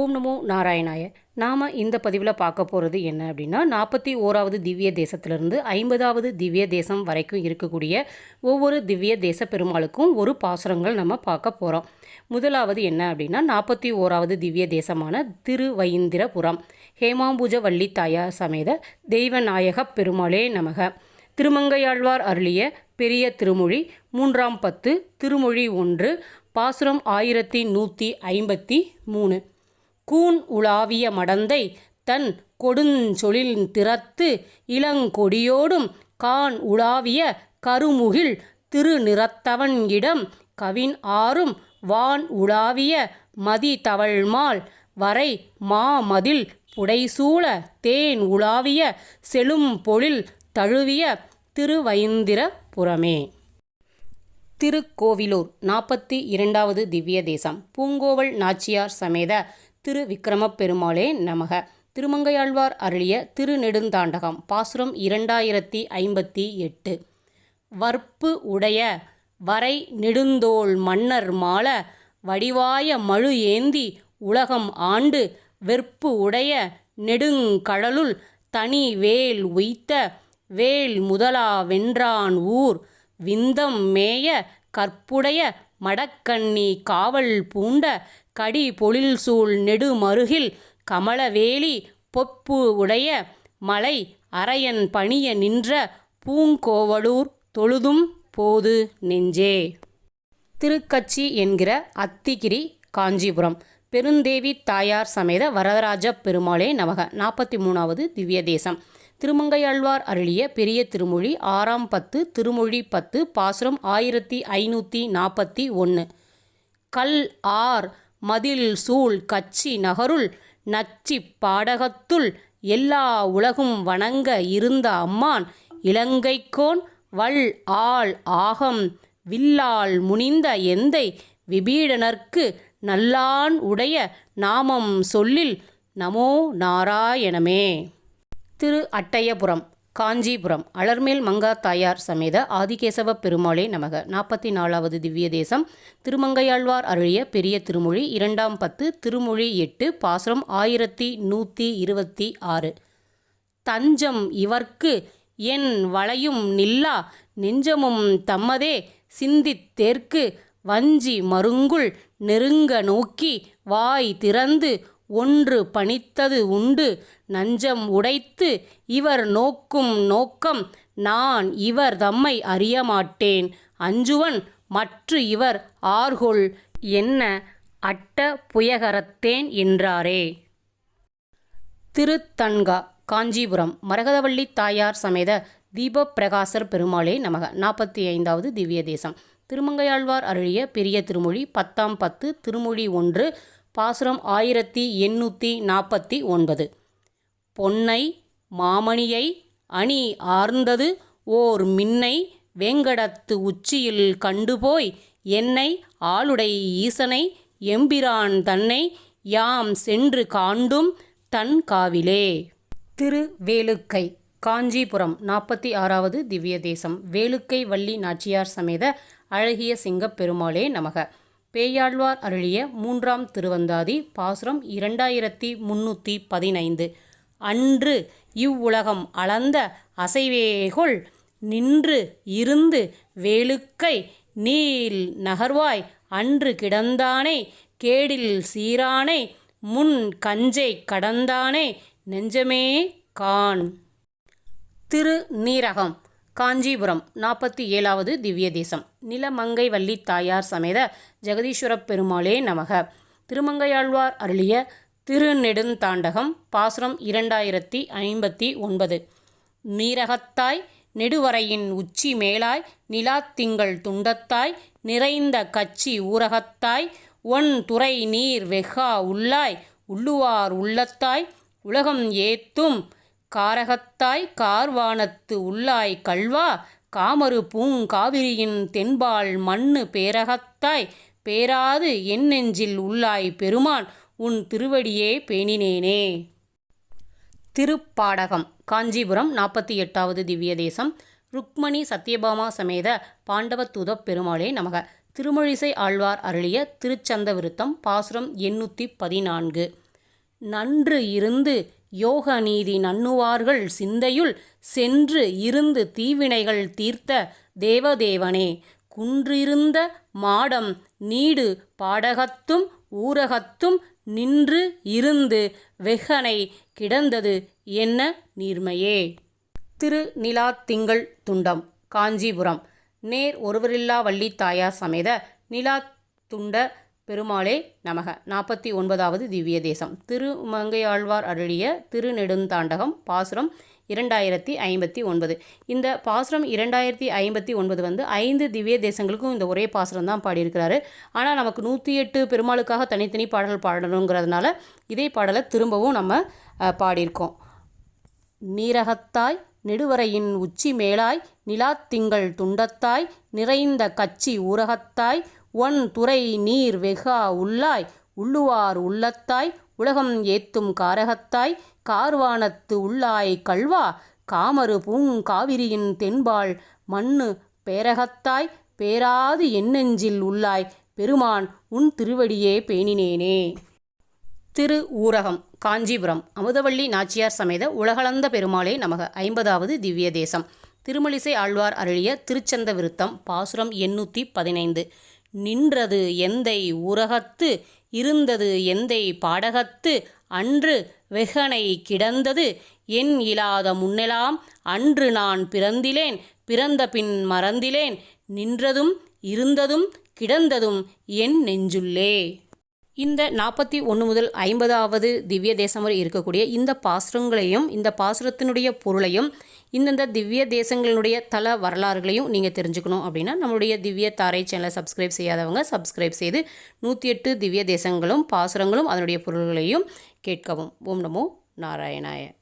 ஓம் நமோ நாராயணாய. நாம் இந்த பதிவில் பார்க்க போகிறது என்ன அப்படின்னா நாற்பத்தி ஓராவது திவ்ய தேசத்திலிருந்து ஐம்பதாவது திவ்ய தேசம் வரைக்கும் இருக்கக்கூடிய ஒவ்வொரு திவ்ய தேச பெருமாளுக்கும் ஒரு பாசுரங்கள் நம்ம பார்க்க போகிறோம் முதலாவது என்ன அப்படின்னா நாற்பத்தி ஓராவது திவ்ய தேசமான திருவைந்திரபுரம் ஹேமாம்பூஜ வள்ளி தாயார் சமேத தெய்வநாயக பெருமாளே நமக. திருமங்கையாழ்வார் அருளிய பெரிய திருமொழி மூன்றாம் பத்து திருமொழி ஒன்று பாசுரம் ஆயிரத்தி நூற்றி ஐம்பத்தி மூணு. கூன் உலாவிய மடந்தை தன் கொடுஞ்சொலில் திறத்து இளங்கொடியோடும் கான் உலாவிய கருமுகில் திருநிறத்தவன் இடம் கவின் ஆறும் வான் உலாவிய மதிதவள்மால் வரை மாமதில் புடைசூழ தேன் உலாவிய செழும் பொழில் தழுவிய திருவைந்திரபுரமே திருக்கோவிலூர் நாற்பத்தி இரண்டாவது திவ்ய தேசம் பூங்கோவல் நாச்சியார் சமேத திரு விக்ரமப் பெருமாளே நமக. திருமங்கையாழ்வார் அருளிய திருநெடுந்தாண்டகம் பாசுரம் இரண்டாயிரத்தி ஐம்பத்தி எட்டு. வற்பு உடைய வரை நெடுந்தோள் மன்னர் மால வடிவாய மழு ஏந்தி உலகம் ஆண்டு வெற்பு உடைய நெடுங்கடலுள் தனி வேல் உய்த்த வேல் முதலா வென்றான் ஊர் விந்தம் மேய கற்புடைய மடக்கண்ணி காவல் பூண்ட கடி பொழில் சூழ் நெடுமருகில் கமலவேலி பொப்பு உடைய மலை அரையன் பணிய நின்ற பூங்கோவலூர் தொழுதும் போது நெஞ்சே. திருக்கச்சி என்கிற அத்திகிரி காஞ்சிபுரம். பெருந்தேவி தாயார் சமேத வரதராஜ பெருமாளே நமக. நாற்பத்தி மூணாவது திவ்ய தேசம். திருமங்கையாழ்வார் அருளிய பெரிய திருமொழி ஆறாம் பத்து திருமொழி பத்து பாசுரம் ஆயிரத்தி ஐநூற்றி நாற்பத்தி ஒன்று கல் ஆர் மதில் சூழ் கச்சி நகருள் நச்சி பாடகத்துள் எல்லா உலகும் வணங்க இருந்த அம்மான் இலங்கைக்கோன் வள் ஆள் ஆகம் வில்லால் முனிந்த எந்தை விபீடனர்க்கு நல்லான் உடைய நாமம் சொல்லில் நமோ நாராயணமே. திரு அட்டையபுரம் காஞ்சிபுரம் அலர்மேல் மங்கா தாயார் சமேத ஆதிகேசவ பெருமாளே நமக. நாற்பத்தி நாலாவது திவ்ய தேசம். திருமங்கையாழ்வார் அருளிய பெரிய திருமொழி இரண்டாம் பத்து திருமொழி எட்டு பாசுரம் ஆயிரத்தி நூற்றி இருபத்தி ஆறு. தஞ்சம் இவர்க்கு என் வளையும் நில்லா நெஞ்சமும் தம்மதே சிந்தித்தேற்கு வஞ்சி மருங்குள் நெருங்க நோக்கி வாய் திறந்து ஒன்று பணித்தது உண்டு. நஞ்சம் உடைத்து இவர் நோக்கும் நோக்கம். நான் இவர் தம்மை அறியமாட்டேன். அஞ்சுவன் மற்று இவர் ஆர்கொள். என்ன அட்ட புயகரத்தேன் என்றாரே. திருத்தன்கா காஞ்சிபுரம் மரகதவள்ளி தாயார் சமேத தீபப்பிரகாசர் பெருமாளே நமக. நாற்பத்தி ஐந்தாவது திவ்ய தேசம். திருமங்கையாழ்வார் அருளிய பெரிய திருமொழி பத்தாம் பத்து திருமொழி ஒன்று பாசுரம் ஆயிரத்தி எண்ணூற்றி நாற்பத்தி ஒன்பது. பொன்னை மாமணியை அணி ஆர்ந்தது ஓர் மின்னை வேங்கடத்து உச்சியில் கண்டுபோய் என்னை ஆளுடை ஈசனை எம்பிரான் தன்னை யாம் சென்று காண்டும் தன் காவிலே திரு வேலுக்கை காஞ்சிபுரம் நாற்பத்தி ஆறாவது திவ்ய தேசம் வேலுக்கை வள்ளி நாச்சியார் சமேத அழகிய சிங்கப் பெருமாளே நமக. பேயாழ்வார் அருளிய மூன்றாம் திருவந்தாதி பாசுரம் இரண்டாயிரத்தி முன்னூற்றி பதினைந்து. அன்று இவ்வுலகம் அளந்த அசைவேகொள் நின்று இருந்து வேலுக்கை நீல் நகர்வாய் அன்று கிடந்தானே கேடில் சீரானை முன் கஞ்சை கடந்தானே நெஞ்சமே கான் திரு நீரகம் காஞ்சிபுரம் நாற்பத்தி ஏழாவது திவ்ய தேசம். நிலமங்கை வள்ளி தாயார் சமேத ஜெகதீஸ்வரப் பெருமாளே நமக. திருமங்கையாழ்வார் அருளிய திருநெடுந்தாண்டகம் பாசுரம் இரண்டாயிரத்தி ஐம்பத்தி ஒன்பது. நீரகத்தாய் நெடுவரையின் உச்சி மேலாய் நிலாத்திங்கள் துண்டத்தாய் நிறைந்த கச்சி ஊரகத்தாய் ஒன் துறை நீர் வெஹா உள்ளாய் உள்ளுவார் உள்ளத்தாய் உலகம் ஏத்தும் காரகத்தாய் கார்வானத்து உள்ளாய் கல்வா காமரு பூங்காவிரியின் தென்பால் மண்ணு பேரகத்தாய் பேராது என் நெஞ்சில் உள்ளாய் பெருமான் உன் திருவடியே பேணினேனே. திருப்பாடகம் காஞ்சிபுரம் நாற்பத்தி எட்டாவது திவ்ய தேசம் ருக்மணி சத்யபாமா சமேத பாண்டவத்துதப் பெருமாளே நமக. திருமொழிசை ஆழ்வார் அருளிய திருச்சந்த விருத்தம் பாசுரம் எண்ணூற்றி பதினான்கு. நன்று இருந்து யோக நீதி நன்னுவார்கள் சிந்தையுள் சென்று இருந்து தீவினைகள் தீர்த்த தேவதேவனே குன்றிருந்த மாடம் நீடு பாடகத்தும் ஊரகத்தும் நின்று இருந்து வெகனை கிடந்தது என்ன நீர்மையே? திரு நிலா திங்கள் துண்டம் காஞ்சிபுரம். நேர் ஒருவரில்லா வள்ளி தாயார் சமேத நிலா துண்ட பெருமாளே நமக. நாற்பத்தி ஒன்பதாவது திவ்ய தேசம் திருமங்கையாழ்வார் அருளிய திருநெடுந்தாண்டகம் பாசுரம் இரண்டாயிரத்தி ஐம்பத்தி ஒன்பது. இந்த பாசுரம் இரண்டாயிரத்தி ஐம்பத்தி ஒன்பது வந்து ஐந்து திவ்ய தேசங்களுக்கும் இந்த ஒரே பாசுரம் தான் பாடியிருக்கிறாரு. ஆனால் நமக்கு நூற்றி எட்டு பெருமாளுக்காக தனித்தனி பாடல் பாடணுங்கிறதுனால இதே பாடலை திரும்பவும் நம்ம பாடியிருக்கோம். நீரகத்தாய் நெடுவரையின் உச்சி மேலாய் நிலாத்திங்கள் துண்டத்தாய் நிறைந்த கச்சி ஊரகத்தாய் ஒன் துறை நீர் வெகா உள்ளாய் உள்ளுவார் உள்ளத்தாய் உலகம் ஏத்தும் காரகத்தாய் கார்வானத்து உள்ளாய் கல்வா காமரு பூங்காவிரியின் தென்பால் மண்ணு பேரகத்தாய் பேராது எண்ணெஞ்சில் உள்ளாய் பெருமான் உன் திருவடியே பேணினேனே. திரு ஊரகம் காஞ்சிபுரம் அமுதவள்ளி நாச்சியார் சமேத உலகளந்த பெருமாளே நமக. ஐம்பதாவது திவ்ய தேசம். திருமலிசை ஆழ்வார் அருளிய திருச்சந்த விருத்தம் பாசுரம் எண்ணூற்றி பதினைந்து. நின்றது எந்தை உரகத்து இருந்தது எந்தை பாடகத்து அன்று வெகனை கிடந்தது என் இலாத முன்னெலாம் அன்று நான் பிறந்திலேன் பிறந்த பின் மறந்திலேன் நின்றதும் இருந்ததும் கிடந்ததும் என் நெஞ்சுள்ளே. இந்த நாற்பத்தி ஒன்று முதல் ஐம்பதாவது திவ்ய தேசம் வரை இருக்கக்கூடிய இந்த பாசுரங்களையும் இந்த பாசுரத்தினுடைய பொருளையும் இந்தந்த திவ்ய தேசங்களுடைய தல வரலாறுகளையும் நீங்கள் தெரிஞ்சுக்கணும் அப்படின்னா நம்மளுடைய திவ்ய தாரை சேனலை சப்ஸ்கிரைப் செய்யாதவங்க சப்ஸ்கிரைப் செய்து நூற்றி எட்டு திவ்ய தேசங்களும் பாசுரங்களும் அதனுடைய பொருள்களையும் கேட்கவும். ஓம் நமோ நாராயணாய.